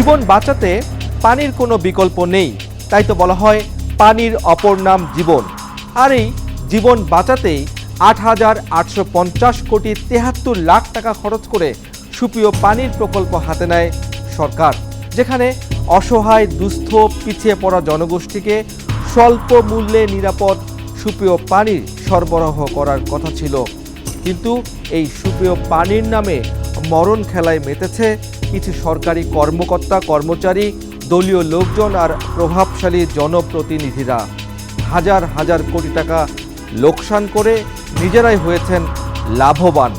জীবন বাঁচাতে পানির কোনো বিকল্প নেই। তাই তো বলা হয় পানির অপর নাম জীবন। আর এই জীবন বাঁচাতেই আট হাজার আটশো পঞ্চাশ কোটি তেহাত্তর লাখ টাকা খরচ করে সুপ্রিয় পানির প্রকল্প হাতে নেয় সরকার, যেখানে অসহায়, দুস্থ, পিছিয়ে পড়া জনগোষ্ঠীকে স্বল্প মূল্যে নিরাপদ সুপ্রিয় পানির সরবরাহ করার কথা ছিল। কিন্তু এই সুপ্রিয় পানির নামে মরণ খেলায় মেতেছে কিছু সরকারি কর্মকর্তা কর্মচারী দলীয় লোকজন আর প্রভাবশালী জনপ্রতিনিধিরা হাজার হাজার কোটি টাকা লোকসান করে নিজেরাই হয়েছেন লাভবান।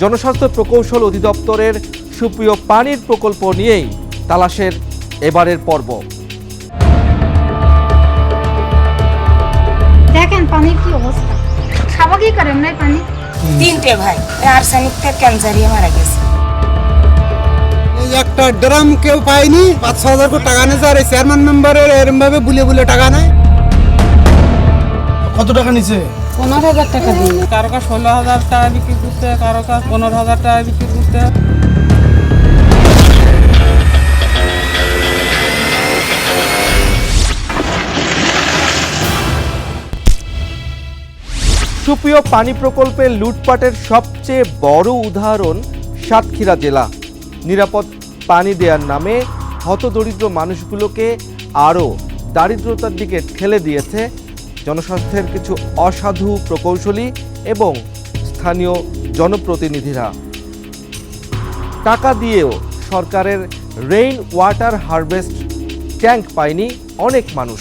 জনস্বাস্থ্য প্রকৌশল অধিদপ্তরের সুপ্রিয় পানির প্রকল্প নিয়েই তালাশের এবারের পর্ব। দেখেন পানির কি অবস্থা। খাওয়া কি করেন নাই পানি। তিনটে ভাই আর্সেনিক থেকে ক্যান্সারিয়ে মারা গেছে। একটা ড্রাম কেউ পায়নি। পাঁচ ছ হাজার করে টাকা নেছে আর এই চেয়ারম্যান মেম্বারের এরম ভাবে বুলে বুলে টাকা নেয়। কত টাকা নিছে? পনেরো হাজার টাকা দিন কারও কাছে ষোলো হাজার টাকা বিক্রি করতে কারও কাছে পনেরো হাজার টাকা বিক্রি করতে সুপ্রিয় পানি প্রকল্পের লুটপাটের সবচেয়ে বড় উদাহরণ সাতক্ষীরা জেলা। নিরাপদ পানি দেওয়ার নামে হতদরিদ্র মানুষগুলোকে আরও দারিদ্রতার দিকে ঠেলে দিয়েছে জনস্বাস্থ্যের কিছু অসাধু প্রকৌশলী এবং স্থানীয় জনপ্রতিনিধিরা। টাকা দিয়েও সরকারের রেইন ওয়াটার হারভেস্ট ট্যাঙ্ক পায়নি অনেক মানুষ।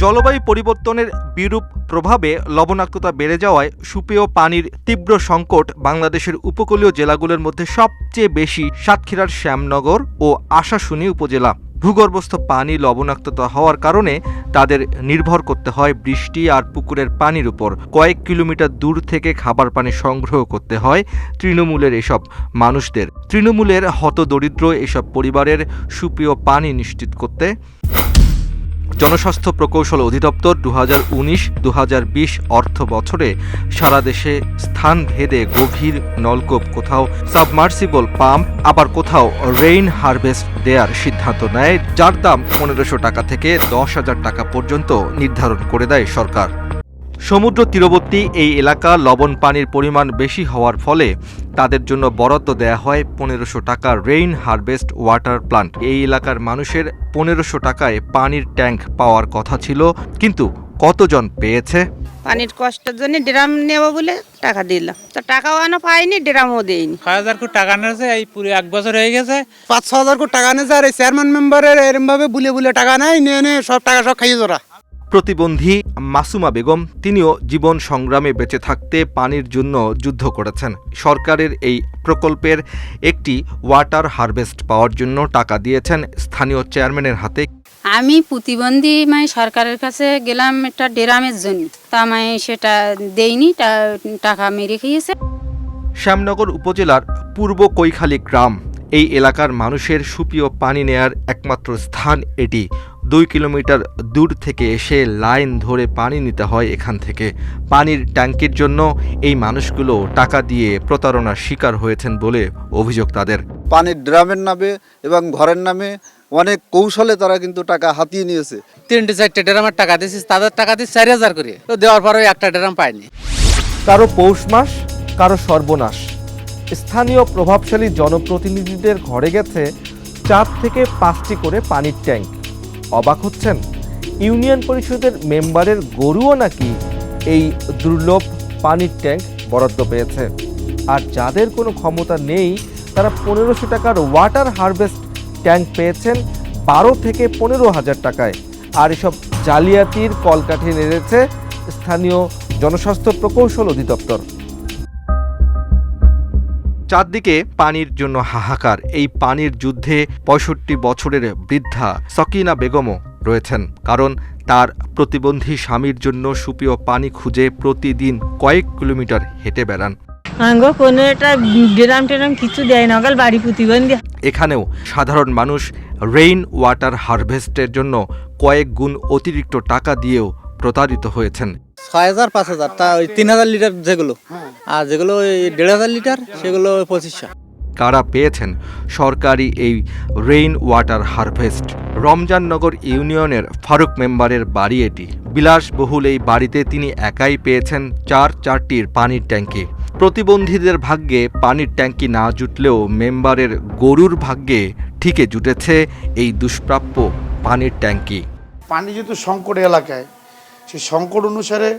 জলবায়ু পরিবর্তনের বিরূপ প্রভাবে লবণাক্ততা বেড়ে যাওয়ায় সুপেয় পানির তীব্র সংকট বাংলাদেশের উপকূলীয় জেলাগুলোর মধ্যে সবচেয়ে বেশি সাতক্ষীরার শ্যামনগর ও আশাশুনি উপজেলা। ভূগর্ভস্থ পানি লবণাক্ততা হওয়ার কারণে তাদের নির্ভর করতে হয় বৃষ্টি আর পুকুরের পানির উপর। কয়েক কিলোমিটার দূর থেকে খাবার পানি সংগ্রহ করতে হয় তৃণমূলের এসব মানুষদের। তৃণমূলের হতদরিদ্র এসব পরিবারের সুপ্রিয় পানি নিশ্চিত করতে জনস্বাস্থ্য প্রকৌশল অধিদপ্তর দু হাজার উনিশ দু অর্থ বছরে সারা দেশে স্থান ভেদে গভীর নলকূপ, কোথাও সাবমার্সিবল পাম্প, আবার কোথাও রেইন হারভেস্ট দেয়ার সিদ্ধান্ত নেয়, যার দাম পনেরোশো টাকা থেকে দশ হাজার টাকা পর্যন্ত নির্ধারণ করে দেয় সরকার। সমুদ্র তীরবর্তী এই এলাকা লবণ পানির পরিমাণ বেশি হওয়ার ফলে তাদের জন্য বরাদ্দ দেয়া হয় পনেরোশো টাকা রেইন হারভেস্ট ওয়াটার প্লান্ট এই এলাকার মানুষের পনেরোশো টাকায় পানির ট্যাঙ্ক পাওয়ার কথা ছিল কিন্তু কতজন পেয়েছে? পানির কষ্টের জন্য ড্রাম নেব বলে টাকা দিলাম তো টাকাও আনো পাইনি ড্রামও দেয়নি ছয় হাজার কোটি টাকা নিয়েছে এই পুরো এক বছর হয়ে গেছে। পাঁচ ছ হাজার করে টাকা নেছে আর এই চেয়ারম্যান মেম্বারের এরম ভাবে বুলে বুলে টাকা নেয় নিয়ে নিয়ে সব টাকা সব খাইয়ে জোরা প্রতিবন্ধী মাসুমা বেগম তিনিও জীবন সংগ্রামে বেঁচে থাকতে পানির জন্য যুদ্ধ করেছেন। সরকারের এই প্রকল্পের একটি ওয়াটার হারভেস্ট পাওয়ার জন্য টাকা দিয়েছেন স্থানীয় চেয়ারম্যানের হাতে। আমি প্রতিবন্ধী মানে সরকারের কাছে গেলাম একটা ডেরামের জন্য। তা আমি সেটা দেইনি টাকা মেরে খেয়েছে শ্যামনগর উপজেলার পূর্ব কৈখালী গ্রাম এই এলাকার মানুষের সুপ্রিয় পানি নেয়ার একমাত্র স্থান এটি। দুই কিলোমিটার দূর থেকে এসে লাইন ধরে পানি নিতে হয় এখান থেকে। পানির ট্যাঙ্কির জন্য এই মানুষগুলো টাকা দিয়ে প্রতারণার শিকার হয়েছেন বলে অভিযোগ তাদের। পানির ড্রামের নামে এবং ঘরের নামে অনেক কৌশলে তারা কিন্তু টাকা হাতিয়ে নিয়েছে। তিনটে চারটে ড্রামের টাকা দিয়েছিস তাদের টাকা দিয়ে চারি হাজার করে। তো দেওয়ার পরে একটা ড্রাম পাইনি কারও পৌষ মাস কারও সর্বনাশ। স্থানীয় প্রভাবশালী জনপ্রতিনিধিদের ঘরে গেছে চার থেকে পাঁচটি করে পানির ট্যাঙ্ক। অবাক হচ্ছেন? ইউনিয়ন পরিষদের মেম্বারের গরুও নাকি এই দুর্লভ পানির ট্যাঙ্ক বরাদ্দ পেয়েছে। আর যাদের কোনো ক্ষমতা নেই, তারা পনেরোশো টাকার ওয়াটার হারভেস্ট ট্যাঙ্ক পেয়েছেন বারো থেকে পনেরো হাজার টাকায়। আর এসব জালিয়াতির কলকাঠি নেড়েছে স্থানীয় জনস্বাস্থ্য প্রকৌশল অধিদপ্তর। চারদিকে পানির জন্য হাহাকার। এই পানির যুদ্ধে পঁয়ষট্টি বছরের বৃদ্ধা সকিনা বেগমও রয়েছেন। কারণ তার প্রতিবন্ধী স্বামীর জন্য সুপ্রিয় পানি খুঁজে প্রতিদিন কয়েক কিলোমিটার হেঁটে বেড়ান। কোনো একটা ড্রাম টেরাম কিছু দেয় বাড়ি প্রতিবন্ধী। এখানেও সাধারণ মানুষ রেইন ওয়াটার হারভেস্টের জন্য কয়েক গুণ অতিরিক্ত টাকা দিয়েও প্রতারিত হয়েছেন। ছয় হাজার পাঁচ হাজার তা ওই তিন হাজার লিটার যেগুলো। আর যেগুলো ওই দেড় হাজার লিটার সেগুলো পঁচিশশো। কারা পেয়েছেন সরকারি এই রেইন ওয়াটার হারভেস্ট রমজাননগর ইউনিয়নের ফারুক মেম্বারের বাড়ি এটি। বিলাসবহুল এই বাড়িতে তিনি একাই পেয়েছেন চার চারটির পানির ট্যাঙ্কি। প্রতিবন্ধীদের ভাগ্যে পানির ট্যাঙ্কি না জুটলেও মেম্বারের গরুর ভাগ্যে ঠিকই জুটেছে এই দুষ্প্রাপ্য পানির ট্যাঙ্কি। পানি যেহেতু সংকট এলাকায় সেই সংকট অনুসারে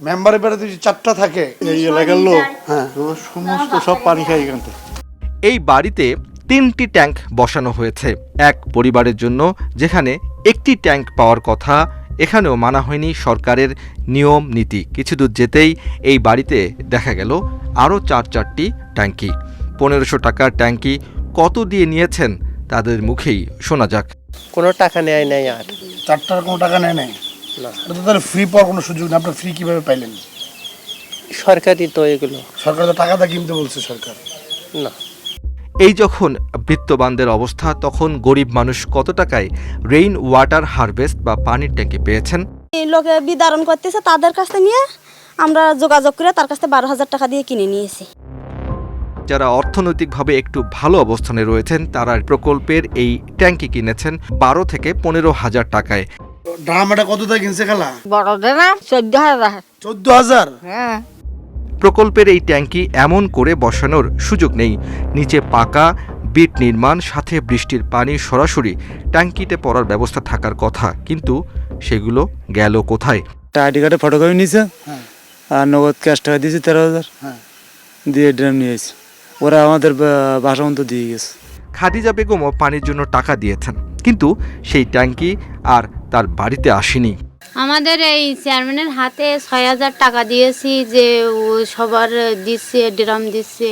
মেম্বারের বেড়াতে যে চারটা থাকে এই এলাকার লোক হ্যাঁ সমস্ত সব পানি খায় এখান থেকে। এই বাড়িতে তিনটি ট্যাঙ্ক বসানো হয়েছে। এক পরিবারের জন্য যেখানে একটি ট্যাঙ্ক পাওয়ার কথা এখানেও মানা হয়নি সরকারের নিয়ম নীতি। কিছু দূর যেতেই এই বাড়িতে দেখা গেল আরও চার চারটি ট্যাঙ্কি। পনেরোশো টাকার ট্যাঙ্কি কত দিয়ে নিয়েছেন তাদের মুখেই শোনা যাক। কোনো টাকা নেয় নাই আর। চারটার কোনো টাকা নেয় নাই? এটা তো তাহলে ফ্রি পাওয়ার কোনো সুযোগ নেই। আপনার ফ্রি কীভাবে পাইলেন? সরকারি তো এগুলো। সরকার তো টাকাটা কিনতে বলছে সরকার। না। এই যখন বৃত্তবানদের অবস্থা তখন গরিব মানুষ কত টাকায় রেইন ওয়াটার হারভেস্ট বা পানির ট্যাঙ্কি পেয়েছেন? এই লোকে বিতরণ করতেছে তাদের কাছে নিয়ে আমরা যোগাযোগ করে তার কাছে বারো হাজার টাকা দিয়ে কিনে নিয়েছি। যারা অর্থনৈতিকভাবে একটু ভালো অবস্থানে রয়েছেন তারা প্রকল্পের এই ট্যাঙ্কি কিনেছেন বারো থেকে পনেরো হাজার টাকায়। ড্রাম এটা কত দিয়ে কিনছে খেলা? বড়দের না চোদ্দ হাজার। চোদ্দ হাজার? হ্যাঁ। প্রকল্পের এই ট্যাঙ্কি এমন করে বসানোর সুযোগ নেই। নিচে পাকা বিট নির্মাণ সাথে বৃষ্টির পানি সরাসরি ট্যাঙ্কিতে পড়ার ব্যবস্থা থাকার কথা। কিন্তু সেগুলো গেল কোথায়? আইডি কার্ডে ফটোকপি নিয়েছে আর নগদ ক্যাশ টাকা দিয়েছে তেরো হাজার। দিয়ে ড্রাম নিয়েছে ওরা আমাদের বাসা মতো দিয়ে গেছে। খাদিজা বেগমও পানির জন্য টাকা দিয়েছেন। কিন্তু সেই ট্যাঙ্কি আর তার বাড়িতে আসেনি। আমাদের এই চেয়ারম্যানের হাতে ছয় হাজার টাকা দিয়েছি যে ও সবার দিচ্ছে ড্রাম দিচ্ছে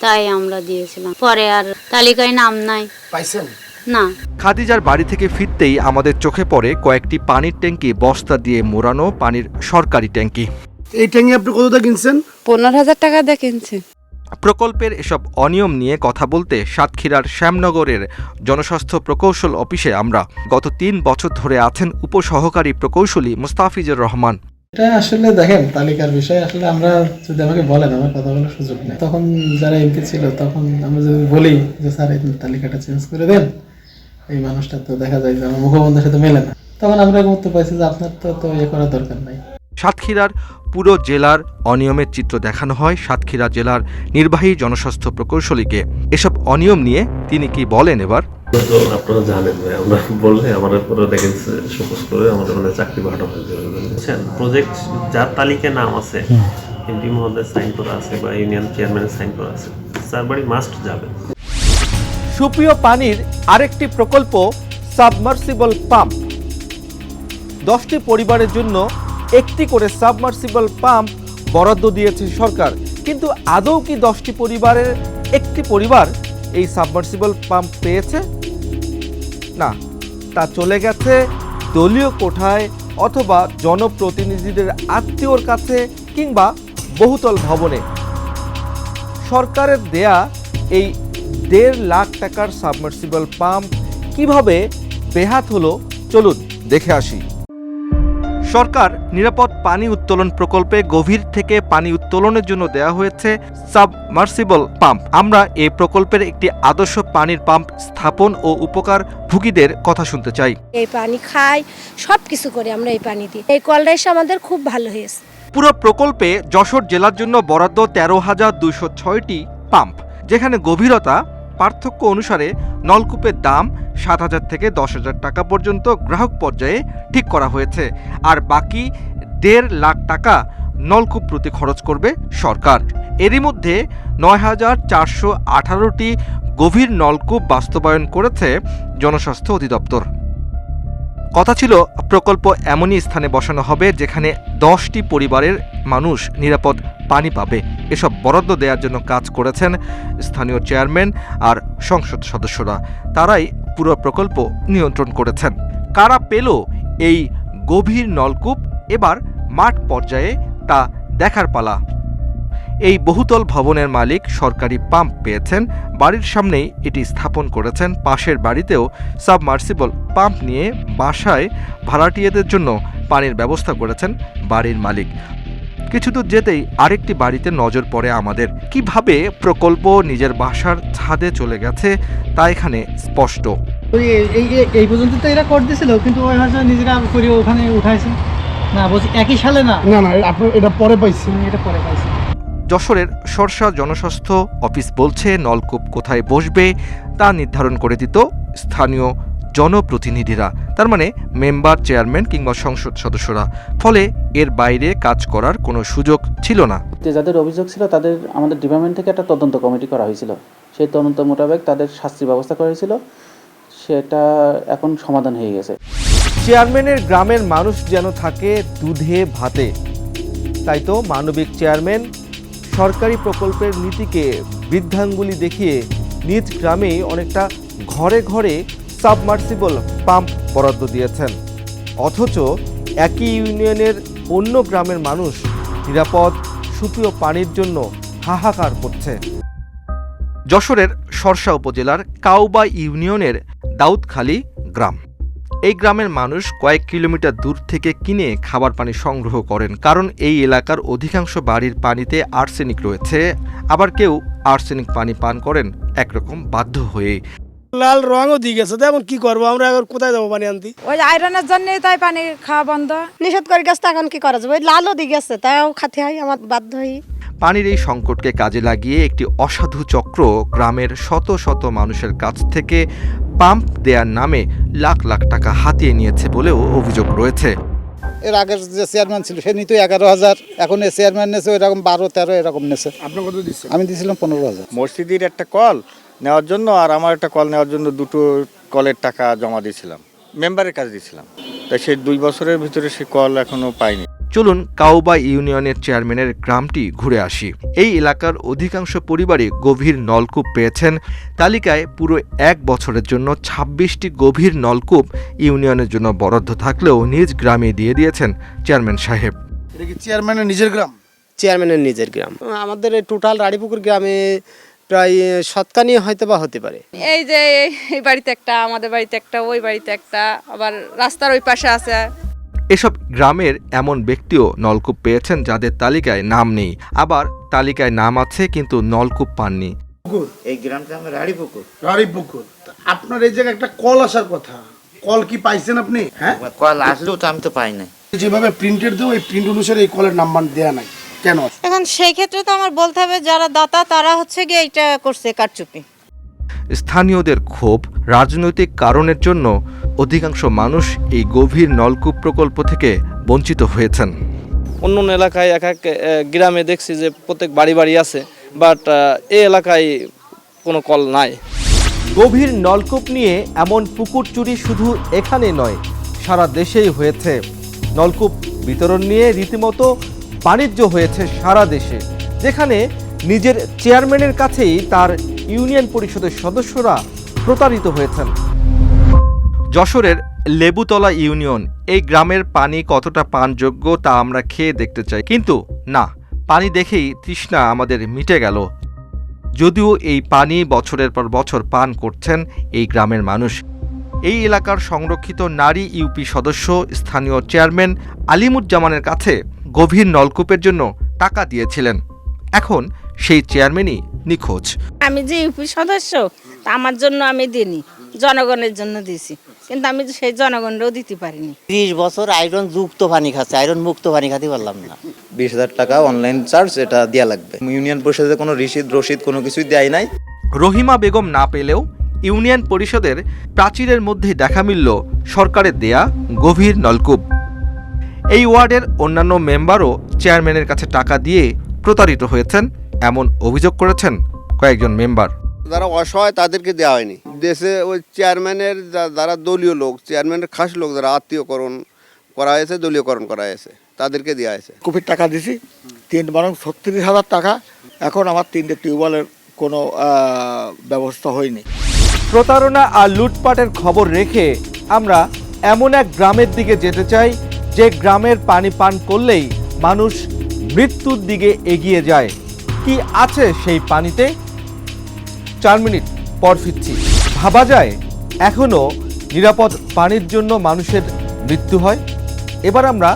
তাই আমরা দিয়েছিলাম। পরে আর তালিকায় নাম নাই। পাইছেন? না। খাদিজার বাড়ি থেকে ফিরতেই আমাদের চোখে পড়ে কয়েকটি পানির ট্যাঙ্কি বস্তা দিয়ে মোড়ানো পানির সরকারি ট্যাঙ্কি। এই ট্যাঙ্কি আপনি কত দিয়ে কিনছেন? পনেরো হাজার টাকা দিয়ে কিনছে। প্রকল্পের এসব অনিয়ম নিয়ে কথা বলতে সাতক্ষীরার শ্যামনগরের জনস্বাস্থ্য প্রকৌশল অফিসে আমরা গত তিন বছর ধরে আছেন উপসহকারী প্রকৌশলী মুস্তাফিজুর রহমান। এটা আসলে দেখেন তালিকার বিষয় আসলে আমরা যদি আমাকে বলেন আমার কথা বলার সুযোগ নেই। তখন যারা এমপি ছিল তখন আমরা যদি বলি যে স্যার এই তালিকাটা চেঞ্জ করে দেন। এই মানুষটা তো দেখা যায় যে আমার মুখবন্ধের সাথে মেলে না। তখন আমরা গুরুত্ব পাইছি যে আপনার তো তো ইয়ে করার দরকার নাই। সাতক্ষীরার পুরো জেলার অনিয়মের চিত্র দেখানো হয় সাতক্ষীরা জেলার নির্বাহী জনস্বাস্থ্য প্রকৌশলীকে। এসব অনিয়ম নিয়ে তিনি কি বলেন এবার? আপনারা জানেন ভাই আমরা বললে আমার উপরে ভ্যাকেন্সি শোকস করে আমাদের মানে চাকরি হয়ে যাবে প্রজেক্ট যার তালিকায় নাম আছে এমপি মহোদয় সাইন করা আছে বা ইউনিয়ন চেয়ারম্যানের সাইন করা আছে তার বাড়ি মাস্ট যাবে। সুপ্রিয় পানির আরেকটি প্রকল্প সাবমার্সিবল পাম্প দশটি পরিবারের জন্য একটি করে সাবমার্সিবল পাম্প বরাদ্দ দিয়েছে সরকার। কিন্তু আদৌ কি দশটি পরিবারের একটি পরিবার এই সাবমার্সিবল পাম্প পেয়েছে? না, তা চলে গেছে দলীয় কোঠায় অথবা জনপ্রতিনিধিদের আত্মীয়র কাছে কিংবা বহুতল ভবনে। সরকারের দেয়া এই দেড় লাখ টাকার সাবমার্সিবল পাম্প কীভাবে বেহাত হলো চলুন দেখে আসি। সরকার নিরাপদ পানি উত্তোলন প্রকল্পে গভীর থেকে পানি উত্তোলনের জন্য দেওয়া হয়েছে সাবমার্সিবল পাম্প। আমরা এই প্রকল্পের একটি আদর্শ পানির পাম্প স্থাপন ও উপকার ভুগীদের কথা শুনতে চাই। এই পানি খাই সব কিছু করি আমরা এই পানি দিয়ে। এই কলটা এসে আমাদের খুব ভালো হয়েছে। পুরো প্রকল্পে যশোর জেলার জন্য বরাদ্দ তেরো হাজার দুইশো ছয়টি পাম্প যেখানে গভীরতা পার্থক্য অনুসারে নলকূপের দাম সাত হাজার থেকে দশ হাজার টাকা পর্যন্ত গ্রাহক পর্যায়ে ঠিক করা হয়েছে। আর বাকি দেড় লাখ টাকা নলকূপ প্রতি খরচ করবে সরকার। এরই মধ্যে নয় হাজার চারশো আঠারোটি গভীর নলকূপ বাস্তবায়ন করেছে জনস্বাস্থ্য অধিদপ্তর। কথা ছিল, প্রকল্প এমনই স্থানে বসানো হবে যেখানে দশটি পরিবারের মানুষ নিরাপদ পানি পাবে। এসব বরাদ্দ দেওয়ার জন্য কাজ করেছেন স্থানীয় চেয়ারম্যান আর সংসদ সদস্যরা। তারাই পুরো প্রকল্প নিয়ন্ত্রণ করেছেন। কারা পেল এই গভীর নলকূপ? এবার মাঠ পর্যায়ে তা দেখার পালা। এই বহুতল ভবনের মালিক সরকারি পাম্প পেয়েছেন। বাড়ির সামনেই এটি স্থাপন করেছেন। পাশের বাড়িতেও সাবমার্সিবল পাম্প নিয়ে বাসায় ভাড়াটিয়াদের জন্য পানির ব্যবস্থা করেছেন বাড়ির মালিক। কিছু দূর যেতেই আরেকটি বাড়িতে নজর পড়ে আমাদের। কীভাবে প্রকল্প নিজের বাসার ছাদে চলে গেছে তা এখানে স্পষ্ট। এই এই পর্যন্ত তো এরা কর দিছিল কিন্তু ওই নিজেরা করে ওখানে উঠাইছে। না বলছি একই সালে না? না না এটা পরে পাইছি। এটা পরে পাইছি। যশোরের সরসা জনস্বাস্থ্য অফিস বলছে নলকূপ কোথায় বসবে তা নির্ধারণ করে দিত স্থানীয় জনপ্রতিনিধিরা। তার মানে মেম্বার চেয়ারম্যান কিংবা সংসদ সদস্যরা। ফলে এর বাইরে কাজ করার কোনো সুযোগ ছিল না। যে যাদের অভিযোগ ছিল তাদের আমাদের ডিপার্টমেন্ট থেকে একটা তদন্ত কমিটি করা হয়েছিল। সেই তদন্ত মোতাবেক তাদের শাস্তির ব্যবস্থা করা হয়েছিল। সেটা এখন সমাধান হয়ে গেছে। চেয়ারম্যানের গ্রামের মানুষ যেন থাকে দুধে ভাতে। তাই তো মানবিক চেয়ারম্যান সরকারি প্রকল্পের নীতিকে বৃদ্ধাঙ্গুলি দেখিয়ে নিজ গ্রামেই অনেকটা ঘরে ঘরে সাবমার্সিবল পাম্প বরাদ্দ দিয়েছেন। অথচ একই ইউনিয়নের অন্য গ্রামের মানুষ নিরাপদ সুপেয় পানির জন্য হাহাকার করছে। যশোরের সরসা উপজেলার কাউবা ইউনিয়নের দাউদখালী গ্রাম। এই গ্রামের মানুষ কয়েক কিলোমিটার দূর থেকে কিনে খাবার পানি সংগ্রহ করেন কারণ এই এলাকার অধিকাংশ বাড়ির পানিতে আর্সেনিক রয়েছে। আবার কেউ আর্সেনিক পানি পান করেন একরকম বাধ্য হয়ে। লাল রঙও দিয়ে গেছে তো এখন কি করব? আমরা এখন কোথায় যাব পানি আনতে? ওই আয়রনের জন্য তাই পানি খাওয়া বন্ধ। নিষেধ করে গেছে এখন কি করা যাবে? ওই লালও দিয়ে গেছে তাও খাতে হয় আমার বাধ্য হই পানির এই সংকটকে কাজে লাগিয়ে একটি অসাধু চক্র গ্রামের শত শত মানুষের কাছ থেকে পাম্প দেওয়ার নামে লাখ লাখ টাকা হাতিয়ে নিয়েছে বলেও অভিযোগ রয়েছে। এর আগের যে চেয়ারম্যান ছিল সে নিত এগারো হাজার। এখন এ চেয়ারম্যান নেছে এরকম বারো তেরো এরকম নেছে। আপনি কত দিচ্ছেন আমি দিয়েছিলাম পনেরো হাজার। মসজিদের একটা কল নেওয়ার জন্য আর আমার একটা কল নেওয়ার জন্য দুটো কলের টাকা জমা দিয়েছিলাম। মেম্বারের কাছে দিয়েছিলাম। তাই সেই দুই বছরের ভিতরে সে কল এখনও পাইনি। চলুন কাউবা ইউনিয়নের চেয়ারম্যানের গ্রামটি ঘুরে আসি। এই এলাকার অধিকাংশ পরিবারই গভীর নলকূপ পেয়েছেন। তালিকায় পুরো এক বছরের জন্য ছাব্বিশটি গভীর নলকূপ ইউনিয়নের জন্য বরাদ্দ থাকলেও নিজ গ্রামে দিয়ে দিয়েছেন চেয়ারম্যান সাহেব। এটা কি চেয়ারম্যানের নিজের গ্রাম? চেয়ারম্যানের নিজের গ্রাম। আমাদের টোটাল রাড়িপুকুর গ্রামে প্রায় শতকানি হয়তো বা হতে পারে। এই যে এই বাড়িতে একটা আমাদের বাড়িতে একটা ওই বাড়িতে একটা আবার রাস্তার ওই পাশে আছে। এসব গ্রামের এমন ব্যক্তিও নলকূপ পেয়েছেন যাদের তালিকায় নাম নেই। আবার তালিকায় নাম আছে কিন্তু নলকূপ পাননি। এই গ্রামটা আমার রাড়িপুকুর রাড়ি পুকুর আপনার এই জায়গায় একটা কল আসার কথা। কল কি পাইছেন আপনি? হ্যাঁ? কল আসলেও তো আমি তো পাই নাই। যেভাবে প্রিন্টেড দেবো এই প্রিন্ট অনুসারে এই কলের নাম্বার দেয়া নাই। কেন? এখন সেই ক্ষেত্রে তো আমার বলতে হবে যারা দাতা তারা হচ্ছে গিয়ে এইটা করছে কারচুপি। স্থানীয়দের ক্ষোভ রাজনৈতিক কারণের জন্য অধিকাংশ মানুষ এই গভীর নলকূপ প্রকল্প থেকে বঞ্চিত হয়েছেন। অন্য অন্য এলাকায় এক এক গ্রামে দেখছি যে প্রত্যেক বাড়ি বাড়ি আছে বাট এই এলাকায় কোনো কল নাই। গভীর নলকূপ নিয়ে এমন পুকুর চুরি শুধু এখানে নয় সারা দেশেই হয়েছে। নলকূপ বিতরণ নিয়ে রীতিমতো বাণিজ্য হয়েছে সারা দেশে যেখানে নিজের চেয়ারম্যানের কাছেই তার ইউনিয়ন পরিষদের সদস্যরা প্রতারিত হয়েছেন। যশোরের লেবুতলা ইউনিয়ন, এই গ্রামের পানি কতটা পানযোগ্য তা আমরা খেয়ে দেখতে চাই। কিন্তু না, পানি দেখেই তৃষ্ণা আমাদের মিটে গেল। যদিও এই পানি বছরের পর বছর পান করছেন এই গ্রামের মানুষ। এই এলাকার সংরক্ষিত নারী ইউপি সদস্য, স্থানীয় চেয়ারম্যান আলিমুজ্জামানের কাছে গভীর নলকূপের জন্য টাকা দিয়েছিলেন। এখন সেই চেয়ারম্যানই নিখোঁজ। আমি যে ইউপি সদস্য তা আমার জন্য আমি দিইনি। জনগণের জন্য দিয়েছি। কিন্তু আমি সেই জনগণেরও দিতে পারিনি। ত্রিশ বছর আয়রন যুক্ত পানি খাচ্ছে আয়রন মুক্ত পানি খাতে পারলাম না। বিশ হাজার টাকা অনলাইন চার্জ এটা দেওয়া লাগবে। ইউনিয়ন পরিষদে কোনো রসিদ রসিদ কোনো কিছুই দেয় নাই। রহিমা বেগম না পেলেও ইউনিয়ন পরিষদের প্রাচীরের মধ্যে দেখা মিলল সরকারের দেয়া গভীর নলকূপ। এই ওয়ার্ডের অন্যান্য মেম্বারও চেয়ারম্যানের কাছে টাকা দিয়ে প্রতারিত হয়েছেন এমন অভিযোগ করেছেন কয়েকজন মেম্বার। যারা অসহায় তাদেরকে দেওয়া হয়নি। দেশে ওই চেয়ারম্যানের যারা দলীয় লোক চেয়ারম্যানের খাস লোক যারা আত্মীয়করণ করা হয়েছে দলীয়করণ করা হয়েছে তাদেরকে দেওয়া হয়েছে। কপির টাকা দিছি তিন বরং ছত্রিশ হাজার টাকা। এখন আমার তিনটে টিউবওয়েলের কোনো ব্যবস্থা হয়নি। প্রতারণা আর লুটপাটের খবর রেখে আমরা এমন এক গ্রামের দিকে যেতে চাই যে গ্রামের পানি পান করলেই মানুষ মৃত্যুর দিকে এগিয়ে যায়। কি আছে সেই পানিতে? চার মিনিট পর ফিরছি। ভাবা যায় এখনও নিরাপদ পানির জন্য মানুষের মৃত্যু হয়। এবার আমরা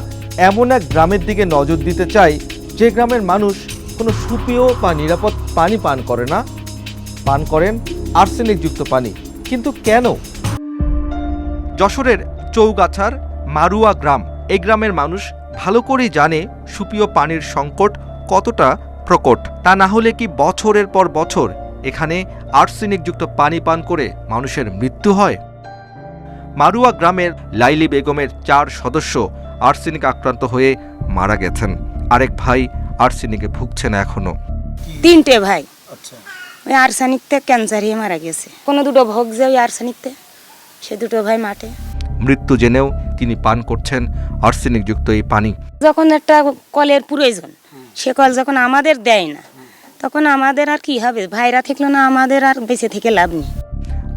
এমন এক গ্রামের দিকে নজর দিতে চাই, যে গ্রামের মানুষ কোনো সুপেয় বা নিরাপদ পানি পান করে না। পান করেন আর্সেনিকযুক্ত পানি, কিন্তু কেন? যশোরের চৌগাছার মারুয়া গ্রাম, এই গ্রামের মানুষ ভালো করেই জানে সুপেয় পানির সংকট কতটা প্রকট। তা না হলে কি বছরের পর বছর এখানে আর্সেনিকযুক্ত পানি পান করে মানুষের মৃত্যু হয়? মারুয়া গ্রামের লাইলি বেগমের চার সদস্য আর্সেনিক আক্রান্ত হয়ে মারা গেছেন। আরেক ভাই আর্সেনিকে ভুগছেন এখনও। তিনটে ভাই। ওই আর্সেনিকতে ক্যান্সার হয়ে মারা গেছে। কোনো দুটো ভোগ যে ওই আর্সেনিকতে? সে দুটো ভাই মাঠে। মৃত্যু জেনেও তিনি পান করছেন আর্সেনিকযুক্ত এই পানি। যখন একটা কলের প্রয়োজন সে কল যখন আমাদের দেয় না তখন আমাদের আর কি হবে? ভাইরা থাকল না আমাদের আর বেঁচে থেকে লাভ নেই।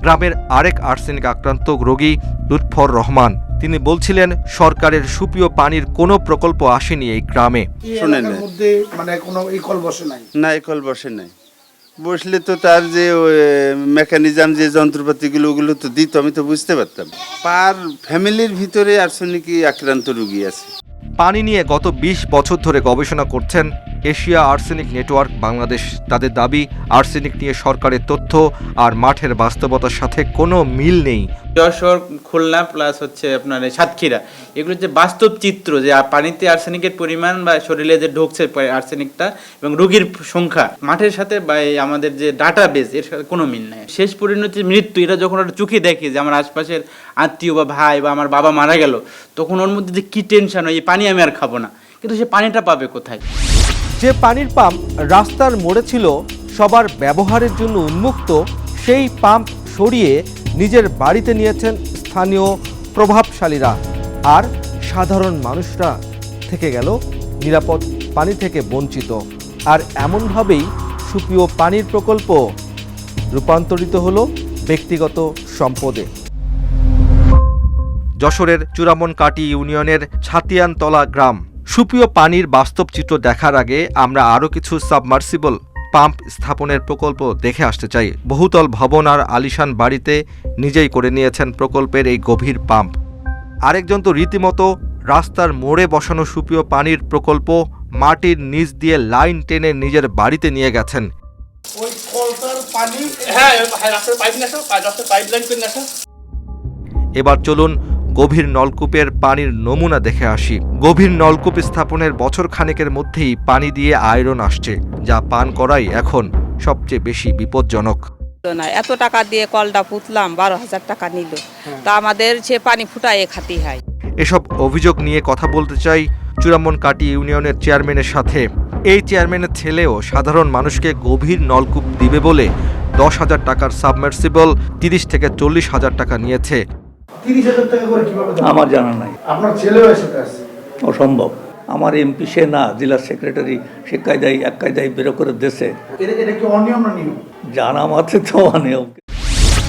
গ্রামের আরেক আর্সেনিক আক্রান্ত রোগী লুৎফর রহমান তিনি বলছিলেন সরকারের সুপেয় পানির কোনো প্রকল্প আসেনি এই গ্রামে। শুনেন মানে কোনো এই কল বসে নাই? না কল বসে নাই। বসলে তো তার যে মেকানিজম যে যন্ত্রপাতিগুলো ওগুলো তো দিত আমি তো বুঝতে পারতাম। পার ফ্যামিলির ভিতরে আর্সেনিক আক্রান্ত রুগী আছে। পানি নিয়ে গত ২০ বছর ধরে গবেষণা করছেন এশিয়া আর্সেনিক নেটওয়ার্ক বাংলাদেশ। তাদের দাবি, আর্সেনিক নিয়ে সরকারের তথ্য আর মাঠের বাস্তবতার সাথে কোনো মিল নেই। যশোর, খুলনা প্লাস হচ্ছে আপনার সাতক্ষীরা। এগুলো যে বাস্তব চিত্র যে পানিতে আর্সেনিকের পরিমাণ বা শরীরে যে ঢুকছে আর্সেনিকটা এবং রোগীর সংখ্যা। মাঠের সাথে বা আমাদের যে ডাটা বেস এর সাথে কোনো মিল নাই। শেষ পরিণতি মৃত্যু। এটা যখন একটা চোখে দেখে যে আমার আশপাশের আত্মীয় বা ভাই বা আমার বাবা মারা গেল, তখন ওর মধ্যে যে কী টেনশন হয়, এই পানি আমি আর খাব না। কিন্তু সে পানিটা পাবে কোথায়? যে পানির পাম্প রাস্তার মোড়ে ছিল, সবার ব্যবহারের জন্য উন্মুক্ত, সেই পাম্প সরিয়ে নিজের বাড়িতে নিয়েছেন স্থানীয় প্রভাবশালীরা। আর সাধারণ মানুষরা থেকে গেল নিরাপদ পানি থেকে বঞ্চিত। আর এমনভাবেই সুপ্রিয় পানির প্রকল্প রূপান্তরিত হলো ব্যক্তিগত সম্পদে। যশোরের চূড়ামনকাটি ইউনিয়নের ছাতিয়ানতলা গ্রাম। সুপ্রিয় পানির বাস্তব চিত্র দেখার আগে আমরা আরও কিছু সাবমার্সিবল পাম্প স্থাপনের প্রকল্প দেখে আসতে চাই। বহুতল ভবন আর আলিশান বাড়িতে নিজেই করে নিয়েছেন প্রকল্পের এই গভীর পাম্প। আরেকজন তো রীতিমতো রাস্তার মোড়ে বসানো সুপ্রিয় পানির প্রকল্প মাটির নিচ দিয়ে লাইন টেনে নিজের বাড়িতে নিয়ে গেছেন। ওই এবার চলুন গভীর নলকূপের পানির নমুনা দেখে আসি। গভীর নলকূপ স্থাপনের বছর খানেকের মধ্যেই পানি দিয়ে আয়রন আসছে যা পান করাই এখন সবচেয়ে বেশি বিপজ্জনক। না এত টাকা দিয়ে কলটা পুতলাম বারো হাজার টাকা নিল। তা আমাদের সে পানি ফুটায় খাতি হয়। এসব অভিযোগ নিয়ে কথা বলতে চাই চূড়ামন কাটি ইউনিয়নের চেয়ারম্যানের সাথে। এই চেয়ারম্যানের ছেলেও সাধারণ মানুষকে গভীর নলকূপ দিবে বলে দশ হাজার টাকার সাবমার্সিবল তিরিশ থেকে চল্লিশ হাজার টাকা নিয়েছে। আমার জানা নাই। আপনার ছেলেও আছে। অসম্ভব। আমার এমপি সে না জেলা সেক্রেটারি সে কায়দায় এক কায়দায় বেরো করে দেশে এটা এটা কি অনিয়ম জানা মাত্রে তো অনিয়ম।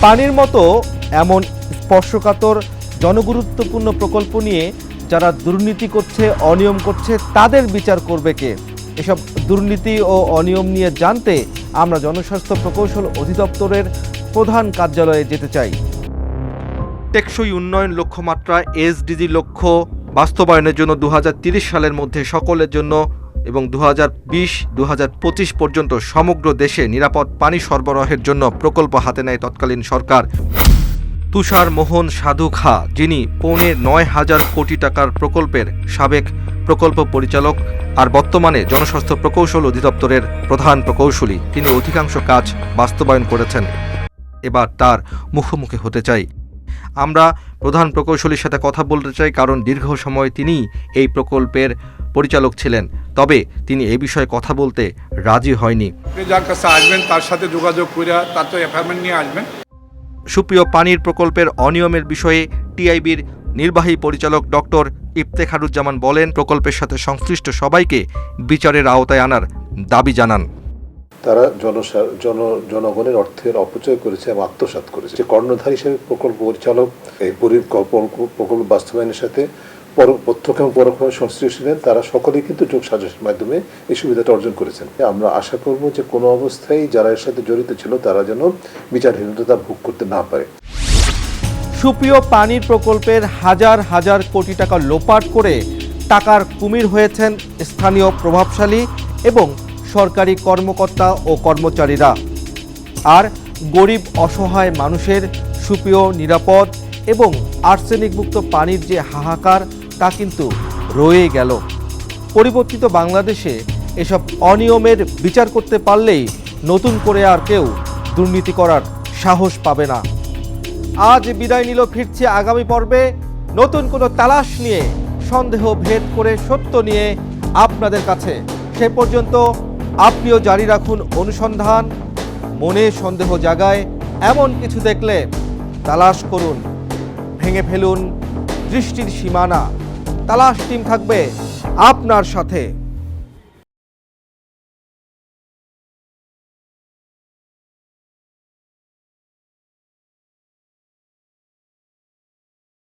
পানির মতো এমন স্পর্শকাতর জনগুরুত্বপূর্ণ প্রকল্প নিয়ে যারা দুর্নীতি করছে অনিয়ম করছে তাদের বিচার করবে কে? এসব দুর্নীতি ও অনিয়ম নিয়ে জানতে আমরা জনস্বাস্থ্য প্রকৌশল অধিদপ্তরের প্রধান কার্যালয়ে যেতে চাই। টেকসই উন্নয়ন লক্ষ্যমাত্রা, এসডিজি লক্ষ্য বাস্তবায়নের জন্য দু সালের মধ্যে সকলের জন্য এবং দু হাজার পর্যন্ত সমগ্র দেশে নিরাপদ পানি সরবরাহের জন্য প্রকল্প হাতে নেয় তৎকালীন সরকার। তুষার মোহন সাধু খা, যিনি পৌনে নয় হাজার কোটি টাকার প্রকল্পের সাবেক প্রকল্প পরিচালক আর বর্তমানে জনস্বাস্থ্য প্রকৌশল অধিদপ্তরের প্রধান প্রকৌশলী, তিনি অধিকাংশ কাজ বাস্তবায়ন করেছেন। এবার তার মুখোমুখি হতে চাই। আমরা প্রধান প্রকৌশলীর সাথে কথা বলতে চাই কারণ দীর্ঘ সময় তিনি এই প্রকল্পের পরিচালক ছিলেন। তবে তিনি এ বিষয়ে কথা বলতে রাজি হয়নি। যার কাছে আসবেন তার সাথে যোগাযোগ করে তার তো অ্যাপয়েন্টমেন্ট নিয়ে আসবেন। সুপ্রিয় পানির প্রকল্পের অনিয়মের বিষয়ে টিআইবির নির্বাহী পরিচালক ডক্টর ইফতেখারুজ্জামান বলেন প্রকল্পের সাথে সংশ্লিষ্ট সবাইকে বিচারের আওতায় আনার দাবি জানান। তারা জনসা- জন, জনগণের অর্থের অপচয় করেছে এবং আত্মসাৎ করেছে। যে কর্ণধার হিসেবে প্রকল্প পরিচালক এই পরিকল্প- বাস্তবায়নের সাথে পর- প্রত্যক্ষ এবং পরোক্ষভাবে সংশ্লিষ্ট ছিলেন, তারা সকলেই কিন্তু যোগ সাজসের মাধ্যমে এই সুবিধাটা অর্জন করেছেন। আমরা আশা করব যে কোনো অবস্থায় যারা এর সাথে জড়িত ছিল, তারা যেন বিচারহীনতা ভোগ করতে না পারে। সুপ্রিয় পানির প্রকল্পের হাজার হাজার কোটি টাকা লোপাট করে টাকার কুমির হয়েছেন স্থানীয় প্রভাবশালী এবং সরকারি কর্মকর্তা ও কর্মচারীরা। আর গরিব, অসহায় মানুষের সুপেয় নিরাপদ এবং আর্সেনিকমুক্ত পানির যে হাহাকার, তা কিন্তু রয়ে গেল। পরিবর্তিত বাংলাদেশে এসব অনিয়মের বিচার করতে পারলেই নতুন করে আর কেউ দুর্নীতি করার সাহস পাবে না। আজ বিদায় নিল, ফিরছে আগামী পর্বে নতুন কোনো তালাশ নিয়ে সন্দেহ ভেদ করে সত্য নিয়ে আপনাদের কাছে। সে পর্যন্ত আপনিও জারি রাখুন অনুসন্ধান। মনে সন্দেহ জাগায় এমন কিছু দেখলে তালাশ করুন। ভেঙে ফেলুন দৃষ্টির সীমানা। তালাশ টিম থাকবে আপনার সাথে।